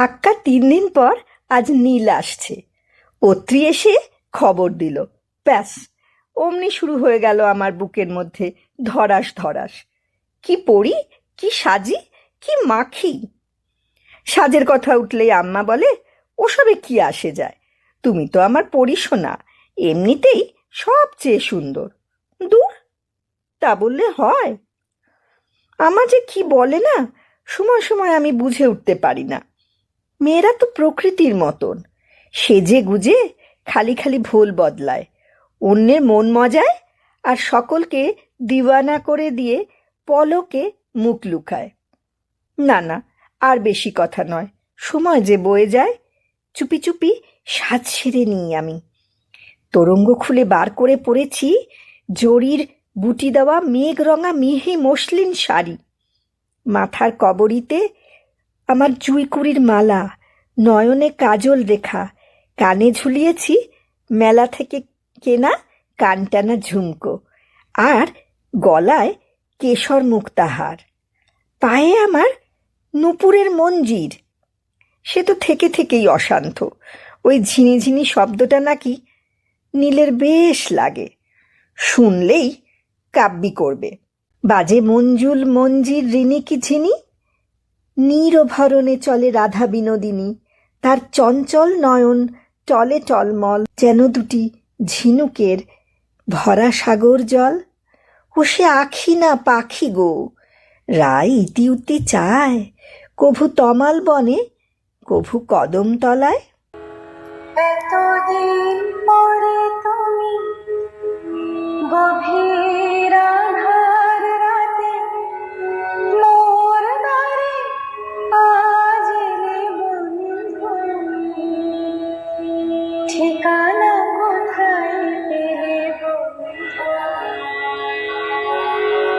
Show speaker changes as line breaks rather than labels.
পাক্কা তিন দিন পর আজ নীল আসছে। অত্রি এসে খবর দিল। ব্যাস, অমনি শুরু হয়ে গেল আমার বুকের মধ্যে ধরাস ধরাস। কি পড়ি কি সাজি, কি মাখি? সাজের কথা উঠলেই আম্মা বলে, ওসবে কি আসে যায়? তুমি তো আমার পড়িশো না এমনিতেই সবচেয়ে সুন্দর। দূর? তা বললে, হয়। আমার যে কি বলে না, সময় সময় আমি বুঝে উঠতে পারি না। মেয়েরা তো প্রকৃতির মতন। সেজে গুজে খালি খালি ভোল বদলায়। অন্যের মন মজায় আর সকলকে দিওয়ানা করে দিয়ে পলকে মুখ লুকায়। না না, আর বেশি কথা নয়। সময় যে বয়ে যায়, চুপি চুপি সাজ সেরে নিই আমি। তোরঙ্গ খুলে বার করে পড়েছি জরির বুটি দেওয়া মেঘ রঙা মিহি মসলিন শাড়ি। মাথার কবরিতে আমার জুইকুড়ির মালা নয়নে কাজল রেখা। কানে ঝুলিয়েছি মেলা থেকে কেনা কানটানা ঝুমকো। আর গলায় কেশর মুক্তাহার। পায়ে আমার নুপুরের মঞ্জির। সে তো থেকে থেকেই অশান্ত। ওই ঝিনিঝিনি শব্দটা নাকি নীলের বেশ লাগে। শুনলেই কাব্যি করবে। বাজে মঞ্জুল মঞ্জির রিনিকি ঝিনি? নীরভরণে চলে রাধা বিনোদিনী। তার চঞ্চল নয়ন টলে টলমল, যেন দুটি ঝিনুকের ভরা সাগর জল। ও সে আখি না পাখি গো, রায় ইতি উতি চায়, কভু তমাল বনে, কভু কদম তলায়।
しか